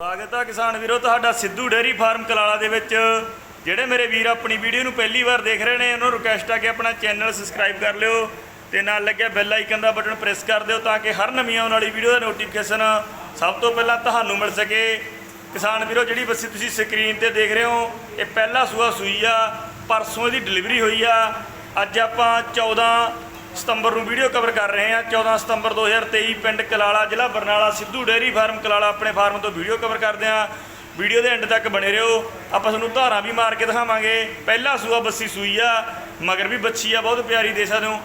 ਸਵਾਗਤ ਹੈ ਕਿਸਾਨ ਵੀਰੋ, ਤੁਹਾਡਾ ਸਿੱਧੂ ਡੇਅਰੀ ਫਾਰਮ ਕਲਾਲਾ ਦੇ ਵਿੱਚ। ਜਿਹੜੇ ਮੇਰੇ ਵੀਰ ਆਪਣੀ ਵੀਡੀਓ ਨੂੰ ਪਹਿਲੀ ਵਾਰ ਦੇਖ ਰਹੇ ਨੇ, ਉਹਨਾਂ ਨੂੰ ਰਿਕਵੈਸਟ ਆ ਕਿ ਆਪਣਾ ਚੈਨਲ ਸਬਸਕ੍ਰਾਈਬ ਕਰ ਲਿਓ ਤੇ ਨਾਲ ਲੱਗਿਆ ਬੈਲ ਆਈਕਨ ਦਾ ਬਟਨ ਪ੍ਰੈਸ ਕਰ ਦਿਓ ਤਾਂ ਕਿ ਹਰ ਨਵੀਂ ਆਉਣ ਵਾਲੀ ਵੀਡੀਓ ਦਾ ਨੋਟੀਫਿਕੇਸ਼ਨ ਸਭ ਤੋਂ ਪਹਿਲਾਂ ਤੁਹਾਨੂੰ ਮਿਲ ਸਕੇ। ਕਿਸਾਨ ਵੀਰੋ, ਜਿਹੜੀ ਬੱਸੀ ਤੁਸੀਂ ਸਕਰੀਨ ਤੇ ਦੇਖ ਰਹੇ ਹੋ, ਇਹ ਪਹਿਲਾ ਸੂਆ ਸੂਈ ਆ, ਪਰਸੋਂ ਇਹਦੀ ਡਿਲੀਵਰੀ ਹੋਈ ਆ। ਅੱਜ ਆਪਾਂ 14 ਸਤੰਬਰ ਨੂੰ ਵੀਡੀਓ ਕਵਰ ਕਰ ਰਹੇ ਹਾਂ। 14 ਸਤੰਬਰ 2023 ਪਿੰਡ ਕਲਾਲਾ ਜ਼ਿਲ੍ਹਾ ਬਰਨਾਲਾ, ਸਿੱਧੂ ਡੇਅਰੀ ਫਾਰਮ ਕਲਾਲਾ ਆਪਣੇ ਫਾਰਮ ਤੋਂ ਵੀਡੀਓ ਕਵਰ ਕਰਦੇ ਹਾਂ। ਵੀਡੀਓ ਦੇ ਐਂਡ ਤੱਕ ਬਣੇ ਰਹੋ। ਆਪਾਂ ਤੁਹਾਨੂੰ ਧਾਰਾਂ ਵੀ ਮਾਰ ਕੇ ਦਿਖਾਵਾਂਗੇ। ਪਹਿਲਾ ਸੂਆ ਬੱਸੀ ਸੂਈ ਆ, ਮਗਰ ਵੀ ਬੱਚੀ ਆ, ਬਹੁਤ ਪਿਆਰੀ ਦੇ ਸਕਦੇ ਹੋ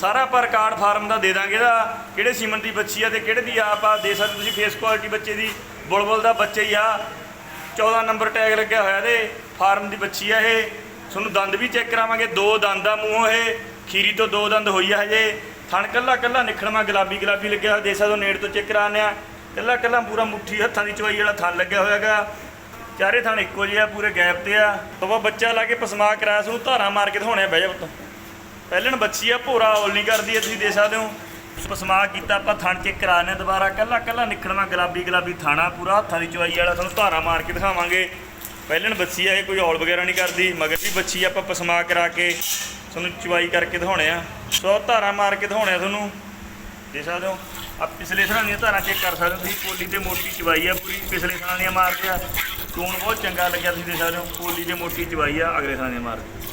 ਸਾਰਾ ਆਪਾਂ ਰਿਕਾਰਡ ਫਾਰਮ ਦਾ ਦੇ ਦਾਂਗੇ ਇਹਦਾ। ਕਿਹੜੇ ਸੀਮਨ ਦੀ ਬੱਚੀ ਆ ਤੇ ਕਿਹੜੇ ਦੀ ਆਪ ਆ ਦੇ ਸਕਦੇ ਤੁਸੀਂ ਫੇਸ ਕੁਆਲਿਟੀ ਬੱਚੇ ਦੀ, ਬੁਲਬੁਲ ਦਾ ਬੱਚਾ ਹੀ ਆ। 14 ਨੰਬਰ ਟੈਗ ਲੱਗਿਆ ਹੋਇਆ ਇਹਦੇ, ਫਾਰਮ ਦੀ ਬੱਚੀ ਆ ਇਹ। ਤੁਹਾਨੂੰ ਦੰਦ ਵੀ ਚੈੱਕ ਕਰਾਵਾਂਗੇ। ਦੋ ਦੰਦ ਆ ਮੂੰਹੋਂ ਇਹ। ਖੀਰੀ ਤੋਂ ਦੋ ਦੰਦ ਹੋਈ ਆ ਹਜੇ। ਥਣ ਕੱਲਾ ਕੱਲਾ ਨਿਖੜਵਾ ਗੁਲਾਬੀ ਗੁਲਾਬੀ ਲੱਗਿਆ ਹੋਇਆ ਦੇਖ ਸਕਦੇ ਹੋ ਨੇੜ ਤੋਂ ਚੈੱਕ ਕਰਾਉਂਦੇ ਆ। ਕੱਲਾ ਕੱਲਾ ਪੂਰਾ ਮੁੱਠੀ ਹੱਥਾਂ ਦੀ ਚਵਾਈ ਵਾਲਾ ਥਣ ਲੱਗਿਆ ਹੋਇਆਗਾ ਚਾਰੇ ਥਣ ਇੱਕੋ ਜਿਹੇ ਆ, ਪੂਰੇ ਗੈਪ ਤੇ ਆ। ਤਵਾ ਬੱਚਾ ਲਾ ਕੇ ਪਸਮਾ ਕਰਾਇਆ ਸਾਨੂੰ ਧਾਰਾ ਮਾਰ ਕੇ ਦਿਖਾਉਣੇ ਆ ਬਹਿ ਜਾ ਪੁੱਤ। ਪਹਿਲਣ ਬੱਚੀ ਆ, ਭੋਰਾ ਔਲ ਨਹੀਂ ਕਰਦੀ ਆ ਤੁਸੀਂ ਦੇ ਸਕਦੇ ਹੋ ਪਸਮਾ ਕੀਤਾ, ਆਪਾਂ ਥਣ ਚੈੱਕ ਕਰਾਣੇ ਦੁਬਾਰਾ। ਕੱਲਾ ਕੱਲਾ ਨਿਖੜਵਾ ਗੁਲਾਬੀ ਗੁਲਾਬੀ ਥਾਣਾ, ਪੂਰਾ ਹੱਥਾਂ ਦੀ ਚਵਾਈ ਵਾਲਾ ਤੁਹਾਨੂੰ ਧਾਰਾ ਮਾਰ ਕੇ ਦਿਖਾਵਾਂਗੇ। ਪਹਿਲਣ ਬੱਚੀ ਆ, ਇਹ ਕੋਈ ਔਲ ਵਗੈਰਾ ਨਹੀਂ ਕਰਦੀ, ਮਗਰ ਵੀ ਬੱਚੀ ਆਪਾਂ ਪਸਮਾ ਕਰਾ ਕੇ। ਤੁਹਾਨੂੰ ਚਵਾਈ ਕਰਕੇ ਦਿਖਾਉਣੇ ਆ। ਸੋ ਧਾਰਾ ਮਾਰ ਕੇ ਦਿਖਾਉਣੇ ਆ ਤੁਹਾਨੂੰ। ਦੇਖ ਸਕਦੇ ਹੋ ਆ ਪਿਛਲੇ ਸਾਲ ਦੀਆਂ ਧਾਰਾਂ ਚੈੱਕ ਕਰ ਸਕਦੇ ਹੋ ਤੁਸੀਂ ਕੋਲੀ ਤੇ ਮੋਟੀ ਚਵਾਈ ਆ ਪੂਰੀ, ਪਿਛਲੇ ਸਾਲ ਦੀਆਂ ਮਾਰ ਕੇ ਆ। ਚੋਣ ਬਹੁਤ ਚੰਗਾ ਲੱਗਿਆ ਤੁਸੀਂ ਦੇਖ ਸਕਦੇ ਹੋ ਕੋਲੀ ਤੇ ਮੋਟੀ ਚਵਾਈ ਆ ਅਗਲੇ ਸਾਲ ਦੀਆਂ ਮਾਰ ਕੇ।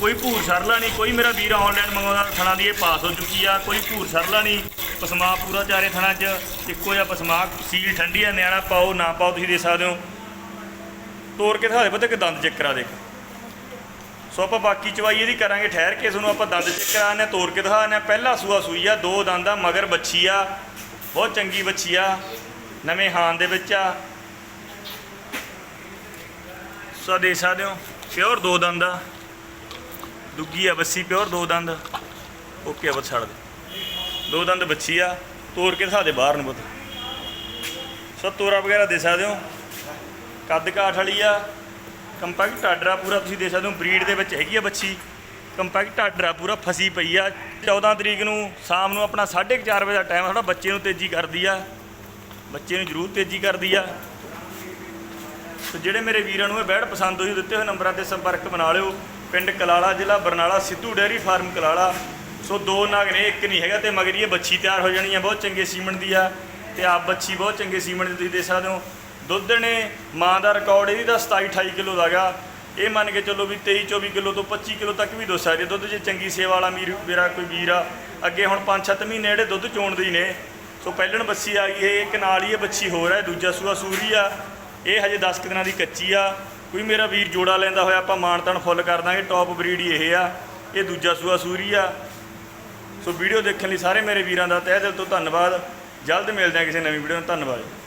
ਕੋਈ ਭੂਰ ਸਰਲਾ ਨਹੀਂ, ਕੋਈ ਮੇਰਾ ਵੀਰ ਆਨਲਾਈਨ ਮੰਗਾਉਂਦਾ ਥਣਾ ਦੀ ਇਹ ਪਾਸ ਹੋ ਚੁੱਕੀ ਆ, ਕੋਈ ਭੂਰ ਸਰਲਾ ਨਹੀਂ। ਪਸਮਾ ਪੂਰਾ ਚਾਰੇ ਥਣਾ 'ਚ, ਇੱਕੋ ਜਿਹਾ ਪਸਮਾ, ਸੀਲ ਠੰਡੀ ਆ, ਨਿਆਣਾ ਪਾਓ, ਨਾ ਪਾਓ ਤੁਸੀਂ ਦੇ ਸਕਦੇ ਹੋ। ਤੋੜ ਕੇ ਦਿਖਾ ਦੇ ਪਤਾ ਕਿ ਦੰਦ ਚੈੱਕ ਕਰਾ ਦੇ ਸੋ ਆਪਾਂ ਬਾਕੀ ਚਵਾਈ ਇਹਦੀ ਕਰਾਂਗੇ, ਠਹਿਰ ਕੇ ਤੁਹਾਨੂੰ ਆਪਾਂ ਦੰਦ ਚੈੱਕ ਕਰਾਣੇ ਤੋੜ ਕੇ ਦਿਖਾਣੇ ਪਹਿਲਾ ਸੂਆ ਸੂਈ ਆ, ਦੋ ਦੰਦ ਆ, ਮਗਰ ਬੱਚੀ ਆ। ਬਹੁਤ ਚੰਗੀ ਬੱਚੀ ਆ, ਨਵੇਂ ਹਾਨ ਦੇ ਵਿੱਚ ਆ। ਸੋ ਦੇ ਸਕਦੇ ਹੋ, ਪਿਓਰ ਦੋ ਦੰਦ ਆ। ਦੁੱਗੀ ਆ ਬੱਸੀ ਪਿਓਰ ਦੋ ਦੰਦ। ਓਕੇ ਆ ਬਸ ਛੱਡ ਦੇ। ਦੋ ਦੰਦ ਬੱਚੀ ਆ, ਤੋੜ ਕੇ ਦਿਖਾ ਦੇ ਬਾਹਰ ਨੂੰ ਪੁੱਤ ਸੋ ਤੋਰਾ ਵਗੈਰਾ ਦੇ ਸਕਦੇ ਹੋ। ਕੱਦ ਕਾਠ ਵਾਲੀ ਆ। ਕੰਪੈਕਟ ਆਡਰਾ ਪੂਰਾ ਤੁਸੀਂ ਦੇਖ ਸਕਦੇ ਹੋ, ਬਰੀਡ ਦੇ ਵਿੱਚ ਹੈਗੀ ਆ ਬੱਚੀ। ਕੰਪੈਕਟ ਆਡਰਾ ਪੂਰਾ ਫਸੀ ਪਈ ਆ। 14 ਤਰੀਕ ਨੂੰ ਸ਼ਾਮ ਨੂੰ ਆਪਣਾ 4:30 ਵਜੇ ਦਾ ਟਾਈਮ ਥੋੜਾ ਬੱਚੇ ਨੂੰ ਤੇਜ਼ੀ ਕਰਦੀ ਆ। ਬੱਚੇ ਨੂੰ ਜ਼ਰੂਰ ਤੇਜ਼ੀ ਕਰਦੀ ਆ। ਤੇ ਜਿਹੜੇ ਮੇਰੇ ਵੀਰਾਂ ਨੂੰ ਇਹ ਬੈੜ ਪਸੰਦ ਹੋਈ, ਦਿੱਤੇ ਹੋਏ ਨੰਬਰਾਂ ਤੇ ਸੰਪਰਕ ਬਣਾ ਲਿਓ। ਪਿੰਡ ਕਲਾਲਾ ਜ਼ਿਲ੍ਹਾ, ਬਰਨਾਲਾ, ਸਿੱਧੂ ਡੇਅਰੀ ਫਾਰਮ ਕਲਾਲਾ। ਸੋ ਦੋ ਨਾਗ ਨੇ, ਇੱਕ ਨਹੀਂ ਹੈਗਾ ਤੇ ਮਗਰ ਇਹ ਬੱਚੀ ਤਿਆਰ ਹੋ ਜਾਣੀ ਆ, ਬਹੁਤ ਚੰਗੇ ਸੀਮਨ ਦੀ ਆ। ਤੇ ਆਪ ਬੱਚੀ ਬਹੁਤ ਚੰਗੇ ਸੀਮਨ ਦੀ, ਤੁਸੀਂ ਦੇਖ ਸਕਦੇ ਹੋ। ਦੁੱਧ ਨੇ ਮਾਂ ਦਾ ਰਿਕਾਰਡ ਇਹਦੀ ਦਾ 27 28 ਕਿਲੋ ਦਾਗਾ ਇਹ ਮੰਨ ਕੇ ਚੱਲੋ ਵੀ 23 24 ਕਿਲੋ ਤੋਂ 25 ਕਿਲੋ ਤੱਕ ਵੀ ਦੁੱਧ ਸਕਦੇ ਦੁੱਧ ਜੇ ਚੰਗੀ ਸੇਵਾ ਵਾਲਾ ਮੀਰ, ਮੇਰਾ ਕੋਈ ਵੀਰ ਆ। ਅੱਗੇ ਹੁਣ 5-7 ਮਹੀਨੇ ਜਿਹੜੇ ਦੁੱਧ ਚੋਣਦੇ ਹੀ ਨੇ। ਸੋ ਪਹਿਲਣ ਬੱਸੀ ਆ ਗਈ, ਇਹ ਇੱਕ ਨਾਲ ਹੀ ਇਹ ਬੱਚੀ ਹੋਰ ਹੈ, ਦੂਜਾ ਸੂਆ ਸੂਰੀ ਆ। ਇਹ ਹਜੇ 10 ਕੁ ਦਿਨਾਂ ਦੀ ਕੱਚੀ ਆ। ਕੋਈ ਮੇਰਾ ਵੀਰ ਜੋੜਾ ਲੈਂਦਾ ਹੋਇਆ, ਆਪਾਂ ਮਾਨਤਨ ਫੁੱਲ ਕਰ ਦਾਂਗੇ ਟੌਪ ਬਰੀਡ ਹੀ ਇਹ ਆ। ਇਹ ਦੂਜਾ ਸੂਆ ਸੂਰੀ ਆ। ਸੋ ਵੀਡੀਓ ਦੇਖਣ ਲਈ ਸਾਰੇ ਮੇਰੇ ਵੀਰਾਂ ਦਾ ਤਹਿ ਦਿਲ ਤੋਂ ਧੰਨਵਾਦ। ਜਲਦ ਮਿਲਦੇ ਹਾਂ ਕਿਸੇ ਨਵੀਂ ਵੀਡੀਓ ਨਾਲ। ਧੰਨਵਾਦ।